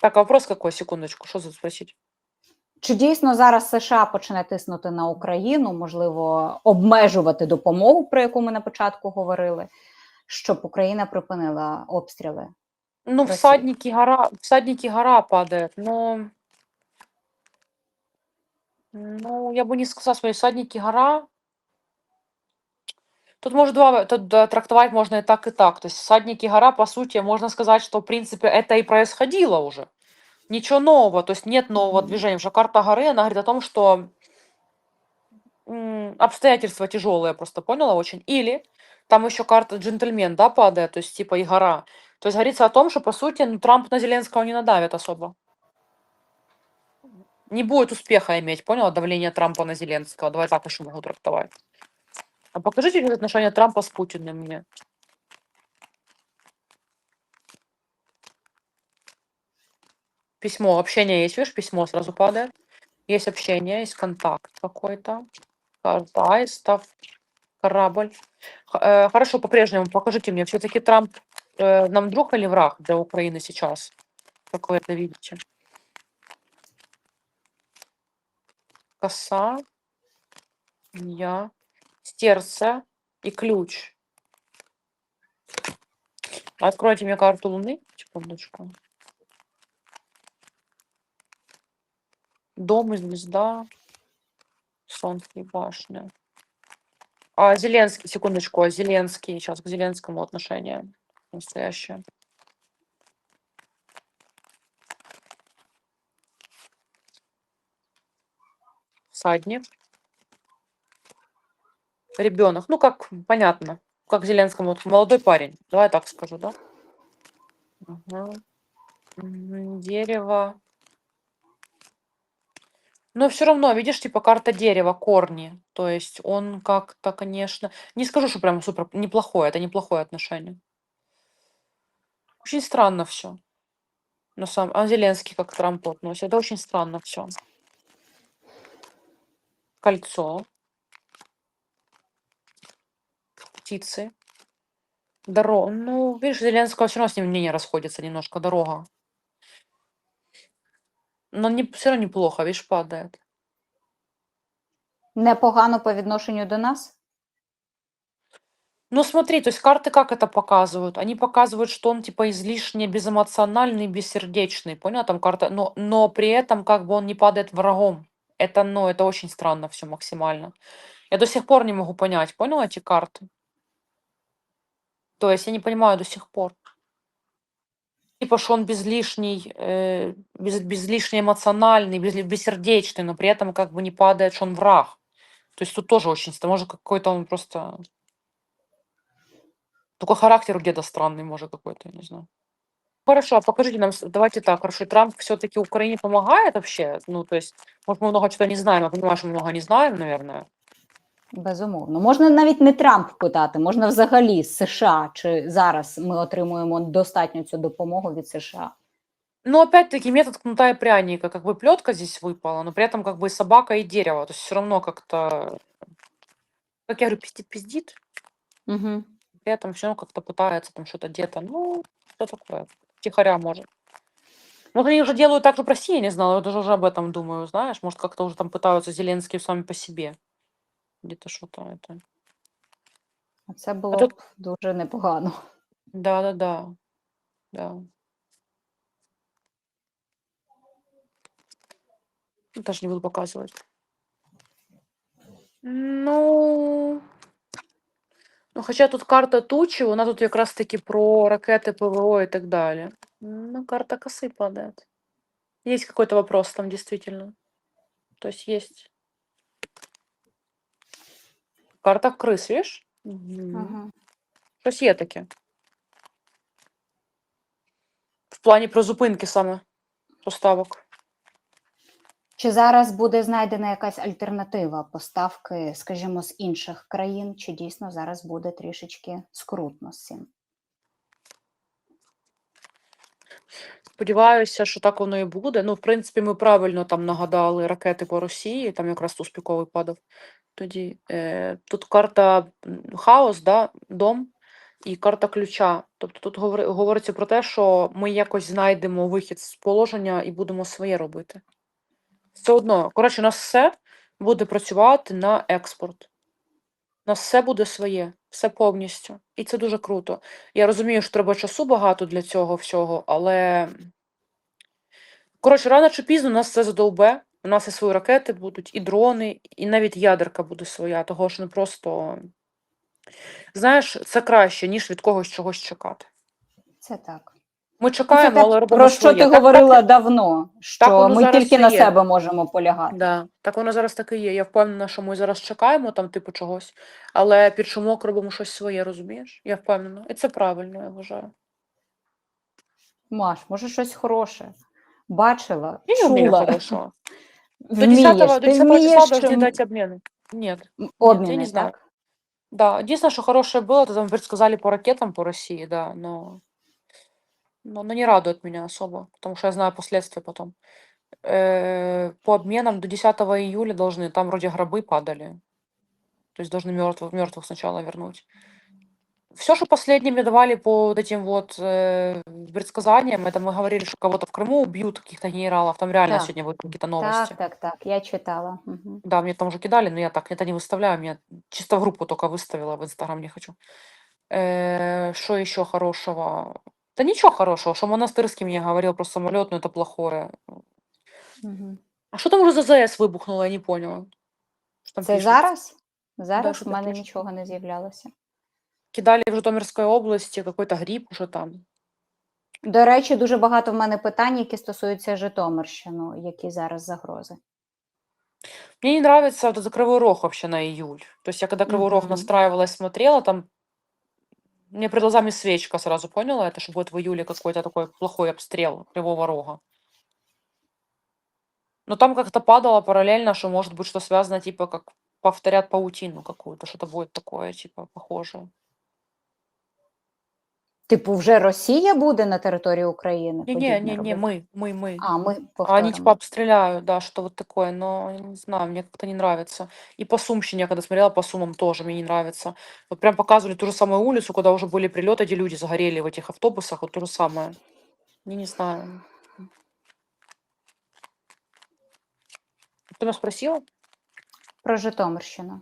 Так, а вопрос какой? Секундочку, что за спросить? Чи дійсно зараз США почне тиснути на Україну, можливо, обмежувати допомогу, про яку ми на початку говорили, щоб Україна припинила обстріли? Ну, Россия. всадники гора, всадники гора падает, но... Ну, я бы не сказала, что всадники гора. Тут может два, тут трактовать можно и так, и так. То есть всадники гора, по сути, можно сказать, что, в принципе, это и происходило уже. Ничего нового, то есть нет нового движения. Потому что карта горы, она говорит о том, что обстоятельства тяжелые, просто поняла очень. Или там еще карта джентльмен, да, падает, то есть типа и гора. То есть говорится о том, что, по сути, ну, Трамп на Зеленского не надавит особо. Не будет успеха иметь, поняла, давление Трампа на Зеленского. Давай так еще могу трактовать. А покажите мне отношения Трампа с Путиным мне. Письмо, общение есть, видишь, письмо сразу падает. Есть общение, есть контакт какой-то. Карта аистов, корабль. Э, Хорошо, по-прежнему покажите мне, все-таки Трамп э, нам друг или враг для Украины сейчас? Как вы это видите? Коса, я, стерца и ключ. Откройте мне карту Луны. Секундочку. Дом и звезда. Солнце и башня. А Зеленский, секундочку, а Зеленский, сейчас к Зеленскому отношение настоящее. Всадник. Ребенок. Ну, как понятно. Как Зеленскому. Вот молодой парень. Давай так скажу, да? Мгм, Дерево. Но все равно, видишь, типа карта дерева, корни. То есть он как-то, конечно, не скажу, что прям супер неплохое, это неплохое отношение. Очень странно все. На самом, а Зеленский как к Трампу относится, это очень странно все. Кольцо. Птицы. Дорога. Ну, видишь, Зеленского все равно с ним мнение расходится немножко, дорога. Но не, все равно неплохо, видишь, падает. Непогано по відношенню до нас? Ну смотри, то есть карты как это показывают? Они показывают, что он типа излишне безэмоциональный, бессердечный, понял? Там карта, но, но при этом как бы он не падает врагом. Это, ну, это очень странно все максимально. Я до сих пор не могу понять, понял эти карты? То есть я не понимаю до сих пор. Типа, что он безлишний, э, без, безлишне эмоциональный, без, бессердечный, но при этом как бы не падает, что он враг. То есть тут тоже очень. Может, какой-то он просто... Только характер у деда странный, может, какой-то, я не знаю. Хорошо, а покажите нам, давайте так, хорошо, Трамп все-таки Украине помогает вообще? Ну, то есть, может, мы много чего не знаем, я понимаю, что мы много не знаем, наверное. Безумовно. Можна навіть не Трамп питати, можна взагалі з США, чи зараз ми отримуємо достатньо цю допомогу від США. Но опять-таки метод кнута и пряника, как бы плетка здесь выпала, но при этом как бы и собака, и дерево. То есть все равно как-то, как я говорю, пиздит, пиздит, Угу. при этом все равно как-то пытается там что-то где-то, ну, что такое, тихоря может. Может, они уже делают так же в России, я не знала, я даже уже об этом думаю, знаешь, может, как-то уже там пытаются Зеленские сами по себе. Где-то что-то это. Це було тут- б дуже непогано. Да-да-да. Да. Ну, Даже не буду показывать. Ну, ну, хоча тут карта тучі, вона тут якраз таки про ракети, ПВО і так далі. Ну, карта косы падает. Есть какой-то вопрос там действительно. То есть есть. Карта крис, віж? Ага. Щось є таке. В плані про зупинки саме поставок. Чи зараз буде знайдена якась альтернатива поставки, скажімо, з інших країн, чи дійсно зараз буде трішечки скрутно з цим? Сподіваюся, що так воно і буде. Ну, в принципі, ми правильно там нагадали ракети по Росії, там якраз успіковий падав. Тоді е, тут карта хаос, да, дом. і карта ключа. Тобто тут говори- говориться про те, що ми якось знайдемо вихід з положення і будемо своє робити. Все одно, коротше, у нас все буде працювати на експорт. У нас все буде своє, все повністю. І це дуже круто. Я розумію, що треба часу багато для цього всього, але. Коротше, рано чи пізно нас це задовбе. У нас і свої ракети будуть, і дрони, і навіть ядерка буде своя, того що не просто. Знаєш, це краще, ніж від когось чогось чекати. Це так. Ми Ну, Це чекаємо, те, але робимо про що своє. ти Так- говорила так, давно, що воно ми зараз тільки і на є. себе можемо полягати. Да, так воно зараз таки є. Я впевнена, що ми зараз чекаємо там, типу, чогось, але під шумок робимо щось своє, розумієш? Я впевнена. І це правильно, я вважаю. Маш, може щось хороше. Бачила, Я не вмію чула, хорошого. До вмієш, 10 до ти 10 вмієш числа должны чим- дать обмены. Нет. я обміни, не знаю. так? Да, единственное, что хорошее было, это там предсказали по ракетам по России, да, но, Но, но не радует меня особо, потому что я знаю последствия потом. Э, по обменам до 10 июля должны, там вроде гробы падали, то есть должны мертвых, мертвых сначала вернуть. Все, что последнее мне давали по вот этим вот э, предсказаниям, это мы говорили, что кого-то в Крыму убьют, каких-то генералов, там реально Так. сегодня будут какие-то новости. Так, так, так. Я читала. Угу. Да, мне там уже кидали, но я так это не выставляю, меня чисто в группу только выставила, в Инстаграм не хочу. Э, Что еще хорошего? Да ничего хорошего, что Монастырский мне говорил про самолет, но это плохое. Угу. А что там уже за ЗАЭС выбухнуло, я не поняла. Что там Це пишут? зараз? Зараз що в там мене пишуть. нічого не з'являлося. Кидали в Житомирской области какой-то гриб уже там. До речі, дуже багато в мене питань, які стосуються Житомирщини, які зараз загрози. Мне не нравится вот этот Кривой Рог вообще на июль. То есть я когда Кривой Рог Мгм. настраивалась, смотрела, там мне перед глазами свечка сразу поняла это, что будет в июле какой-то такой плохой обстрел Кривого Рога. Но там как-то падало параллельно, что может быть что связано, типа, как повторят паутину какую-то, что-то будет такое, типа, похожее. Типу, вже Росія буде на території України? Не-не, подібне не-не, робити? мы, мы, мы. А, ми А они повторимо. типа обстреляют, да, что вот такое, но я не знаю, мне как-то не нравится. И по Сумщине, я когда смотрела по Сумам, тоже мне не нравится. Вот прям показывали ту же самую улицу, куда уже были прилеты, где люди загорели в этих автобусах, вот то же самое. Я не знаю. Ты меня спросила? Про Житомирщину.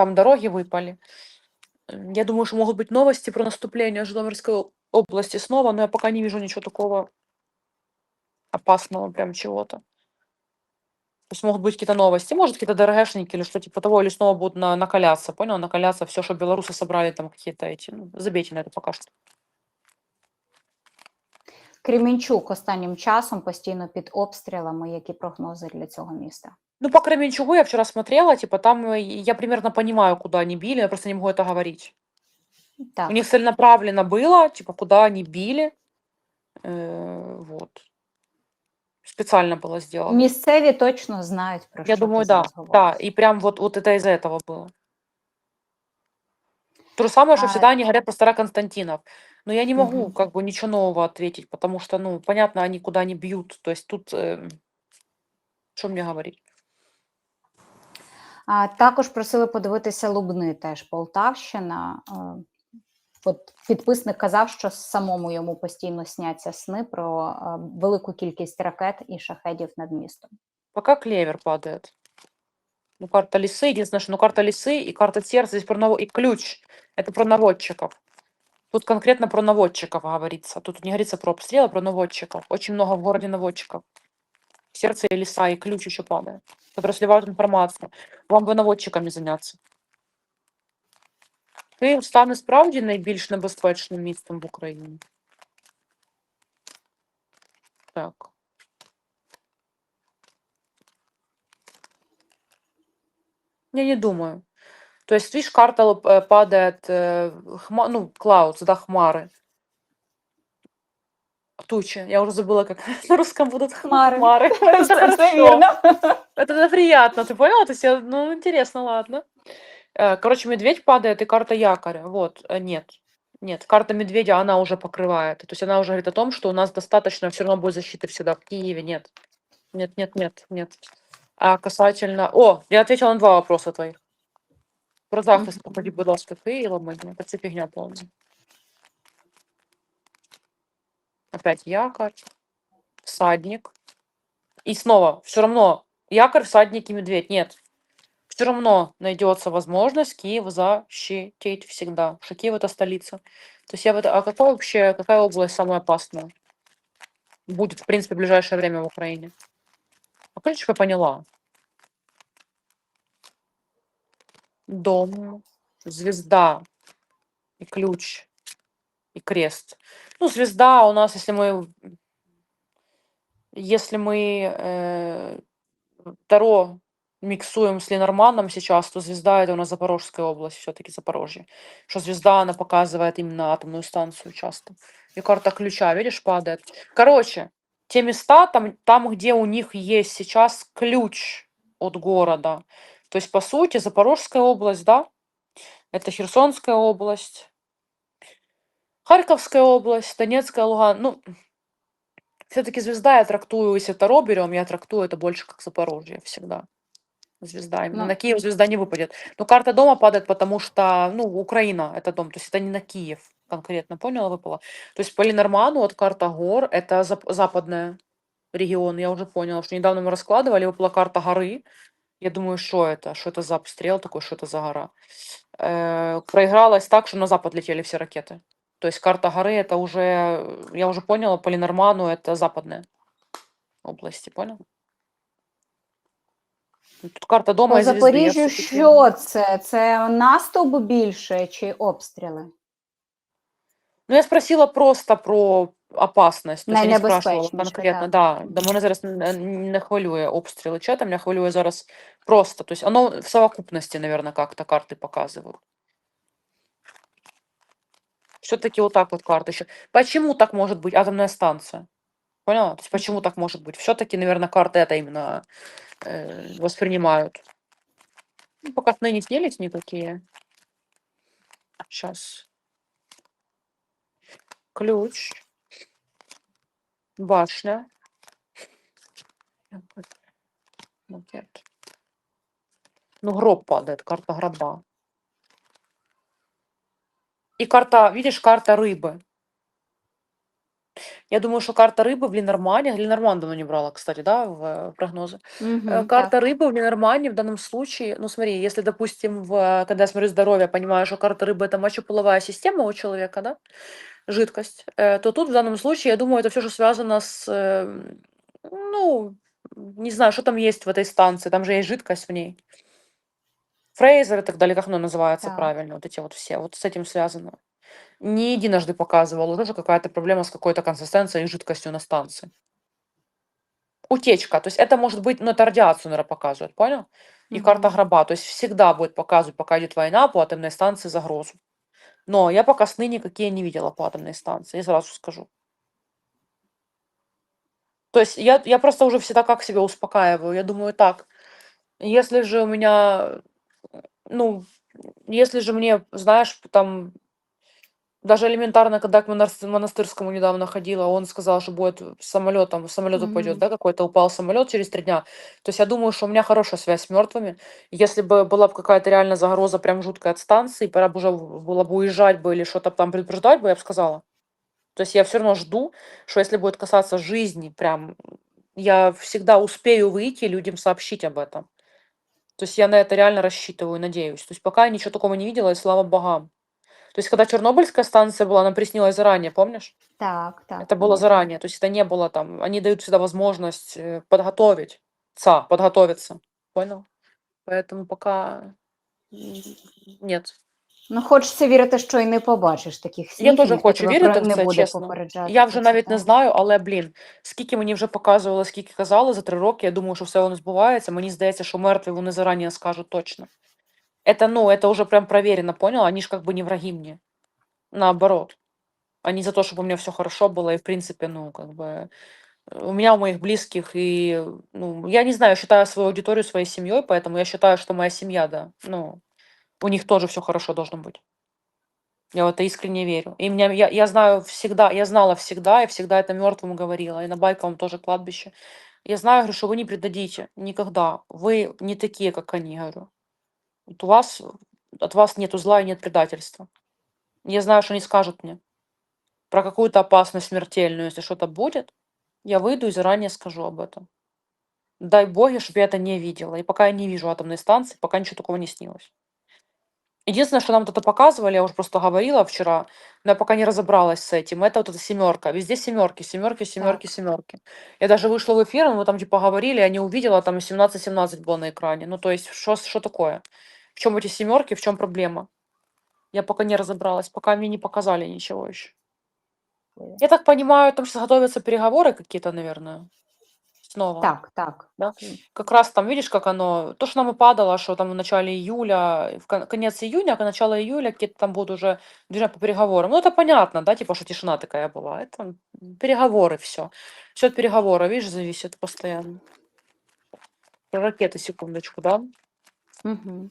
Там дороги выпали. Я думаю, что могут быть новости про наступление Житомирской области снова, но я пока не вижу ничего такого опасного, прям чего-то. То есть могут быть какие-то новости, может, какие-то ДРГшники или что типа того, или снова будут на- накаляться, понял? Накаляться все, что белорусы собрали, там какие-то эти, ну, забейте на это пока что. Кремінчук останнім часом постійно під обстрілами. Які прогнози для цього міста? Ну, по Кременчугу я вчера смотрела, типа там э, я примерно понимаю, куда они били, я просто не могу это говорить. Так, У них целенаправленно было, типа, куда они били, э, вот. Специально было сделано. місцеві точно знають про Я що думаю, ти да, зараз да, говориш. и прям вот, вот это из-за этого было. То же самое, что А, всегда они говорят про Староконстантинов. Но я не могу Мгм. как бы ничего нового ответить, потому что, ну, понятно, они куда не бьют. То есть тут, э, что мне говорить? А, також просили подивитися Лубни, теж Полтавщина. Е, От підписник казав, що самому йому постійно сняться сни про е, велику кількість ракет і шахедів над містом. Пока клевер падает. Ну, карта лисы, единственное, что ну, карта лисы и карта сердца здесь про наво... и ключ. Это про наводчиков. Тут конкретно про наводчиков говорится. Тут не говорится про обстрелы, а про наводчиков. Очень много в городе наводчиков. Сердце и лиса, и ключ еще падает. Которые сливают информацию. Вам бы наводчиками заняться. Київ стане справді найбільш небезпечним містом в Україні. Так. Я не думаю. То есть, видишь, карта э, падает, э, хма- ну, clouds, да, хмары. Тучи. Я уже забыла, как на русском будут Хмары. хмары. Это приятно, ты поняла? То есть, я- ну, интересно, ладно. Э, Короче, медведь падает и карта якоря. Вот, нет. Нет, карта медведя, она уже покрывает. То есть она уже говорит о том, что у нас достаточно все равно будет защиты всегда в Киеве. Нет. Нет, нет, нет, нет. А касательно... О, я ответила на два вопроса твоих. Про захист, Мгм. походи, будь ласка, Києва, мені. Це фігня повна. Опять якорь, всадник. И снова, все равно, якорь, всадник и медведь. Нет. Все равно найдется возможность Киев защитить всегда. Потому что Киев это столица. То есть я в это... А какой вообще, какая область самая опасная? Будет, в принципе, в ближайшее время в Украине. А конечно, я поняла. Дом, звезда и ключ, и крест. Ну, звезда у нас, если мы... Если мы э, Таро миксуем с Ленорманом сейчас, то звезда это у нас Запорожская область, все-таки Запорожье. Что звезда, она показывает именно атомную станцию часто. И карта ключа, видишь, падает. Короче, те места, там, там, где у них есть сейчас ключ от города. То есть, по сути, Запорожская область, да, это Херсонская область, Харьковская область, Донецкая, Луган. Ну, все-таки звезда я трактую, если Таро берем, я трактую это больше как Запорожье всегда. Звезда. Именно на Киев звезда не выпадет. Но карта дома падает, потому что, ну, Украина это дом, то есть это не на Киев конкретно, поняла, выпала. То есть по Ленорману вот карта гор, это зап- западная регион, я уже поняла, что недавно мы раскладывали, выпала карта горы. Я думаю, что это? Что это за обстрел такой, что это за гора? Э, проигралось так, что на запад летели все ракеты. То есть карта горы это уже, э, я уже поняла, по Ленорману это западная области, понял? Ну, Тут карта дома По и звезды. я Запоріжжю всё-таки- що це? Це наступ більше чи обстріли? Ну, я спросила просто про опасность. То есть я не спрашивала Найнебезпечніше, конкретно, так. да. Да мене зараз не, не хвилює обстріли чата, мене хвилює зараз просто. То есть оно в совокупности, наверное, как-то карты показывают. Все-таки вот так вот карты еще. Почему так может быть атомная станция? Поняла? То есть почему так может быть? Все-таки, наверное, карты это именно э, воспринимают. Ну, пока сны не снились никакие. Сейчас. Ключ. Башня. Макет. Ну, гроб падает, карта гроба. И карта, видишь, карта рыбы. Я думаю, что карта рыбы в Ленормане, Ленорман давно не брала, кстати, да, в э, прогнозы. Э, Мгм, Карта так. рыбы в Ленормане в данном случае, ну смотри, если, допустим, в, э, когда я смотрю здоровье, понимаю, что карта рыбы это мочеполовая система у человека, да, жидкость, э, то тут в данном случае, я думаю, это все, что связано с, э, ну, не знаю, что там есть в этой станции, там же есть жидкость в ней. Фрейзер и так далее, как оно называется Так. правильно, вот эти вот все, вот с этим связано. Не единожды показывал, уже какая-то проблема с какой-то консистенцией и жидкостью на станции. Утечка, то есть это может быть, ну это радиацию, наверное, показывает, понял? И карта Мгм. гроба, то есть всегда будет показывать, пока идет война, по атомной станции загрозу. Но я пока сны никакие не видела по атомной станции, я сразу скажу. То есть я, я просто уже всегда как себя успокаиваю. Я думаю, так, если же у меня, ну, если же мне, знаешь, там, даже элементарно, когда к монас- монастырскому недавно ходила, он сказал, что будет самолетом, самолет упадет, Мгм. да, какой-то упал самолет через три дня. То есть я думаю, что у меня хорошая связь с мертвыми. Если бы была бы какая-то реально загроза прям жуткая от станции, пора бы уже в- было бы уезжать бы или что-то там предупреждать бы, я бы сказала. То есть я все равно жду, что если будет касаться жизни, прям я всегда успею выйти и людям сообщить об этом. То есть я на это реально рассчитываю, надеюсь. То есть пока я ничего такого не видела, и слава богам. То есть когда Чернобыльская станция была, она приснилась заранее, помнишь? Так, так. Это было можна. заранее. То есть это не было там. Они дают всегда возможность э, подготовить. Ца, подготовиться. Понял? Поэтому пока м, нет. Ну, хочеться вірити, що і не побачиш таких снів. Я і теж ніхто хочу тебе вірити про- в не це, буде чесно. попереджати. Я про вже це, навіть не так. знаю, але блін, скільки мені вже показували, скільки казали за три роки, я думаю, що все воно збувається. Мені здається, що мертві вони зарані скажуть точно. Это, ну, это уже прям проверено, понял? Они же как бы не враги мне. Наоборот. Они за то, чтобы у меня все хорошо было, и в принципе, ну, как бы, э, у меня, у моих близких, и, ну, я не знаю, считаю свою аудиторию своей семьей, поэтому я считаю, что моя семья, да, ну, у них тоже все хорошо должно быть. Я в это искренне верю. И меня, я, я знаю всегда, я знала всегда, и всегда это мертвым говорила, и на Байковом тоже кладбище. Я знаю, говорю, что вы не предадите никогда. Вы не такие, как они, говорю. Вот у вас, от вас нету зла и нет предательства. Я знаю, что они скажут мне про какую-то опасность смертельную, если что-то будет, я выйду и заранее скажу об этом. Дай боги, чтобы я это не видела. И пока я не вижу атомной станции, пока ничего такого не снилось. Единственное, что нам тут показывали, я уже просто говорила вчера, но я пока не разобралась с этим, это вот эта семерка. Везде семерки, семерки, семерки, семерки. Я даже вышла в эфир, мы там типа говорили, я не увидела, там 17-17 было на экране. Ну, то есть, что такое? В чем эти семерки, в чем проблема? Я пока не разобралась, пока мне не показали ничего еще. Я так понимаю, там сейчас готовятся переговоры какие-то, наверное. Снова. Так, так. Да? Как раз там, видишь, как оно, то, что нам и падало, что там в начале июля, в кон- конец июня, а начало июля какие-то там будут уже движения по переговорам. Ну, это понятно, да, типа, что тишина такая была. Это переговоры, все. Все от переговора, видишь, зависит постоянно. Про ракеты, секундочку, да? Угу.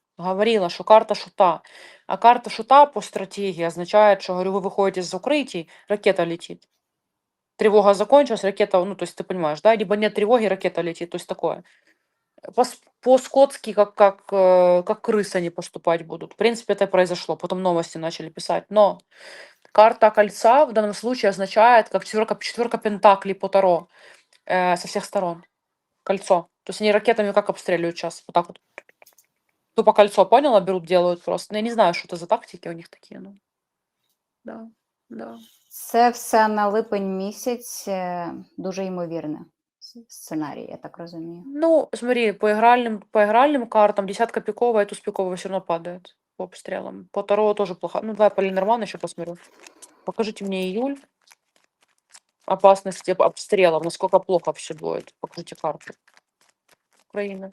говорила, что карта шута. А карта шута по стратегии означает, что, говорю, вы выходите из укрытий, ракета летит. Тревога закончилась, ракета, ну, то есть ты понимаешь, да, либо нет тревоги, ракета летит, то есть такое. По- По-скотски, как, как, э, как крысы они поступать будут. В принципе, это и произошло. Потом новости начали писать. Но карта кольца в данном случае означает, как четверка, четверка пентаклей по Таро э, со всех сторон. Кольцо. То есть они ракетами как обстреливают сейчас? Вот так вот. Тупо кольцо, поняла? Берут, делают просто. Ну, я не знаю, что это за тактики у них такие. Ну. Да, да. Це все на липень місяць. е, Дуже ймовірне с- сценарій, я так розумію. Ну, смотри, по игральным, по игральным картам десятка пиковая, туз пиковая все равно падает по обстрелам. По Таро тоже плохо. Ну, давай по Ленорману еще посмотрю. Покажите мне июль. Опасности об- обстрелов, насколько плохо все будет. Покажите карту. Украина.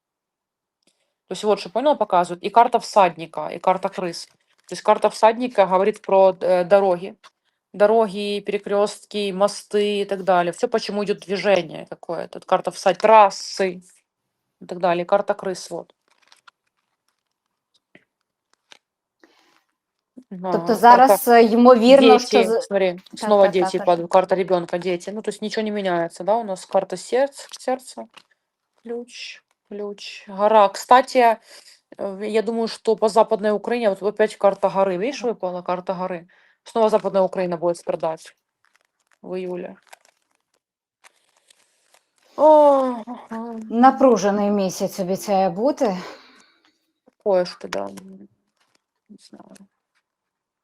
То есть вот что, понял, показывают. И карта всадника, и карта крыс. То есть карта всадника говорит про э, дороги. Дороги, перекрестки, мосты и так далее. Все, почему идет движение какое-то. Вот Карта всадника, трассы и так далее. Карта крыс, вот. Тобто Ага, зараз е, ймовірно, що Дети, з- смотри, снова так, дети так, падают, карта ребенка, дети. Ну, то есть ничего не меняется, да, у нас карта сердца, сердца, ключ, ключ, гора. Кстати, э, я думаю, что по Западной Украине, вот опять карта горы, видишь, выпала карта горы. Снова Западная Украина будет страдать в июле. О, ага, напружений місяць обіцяє бути. такое что, да, м, не знаю.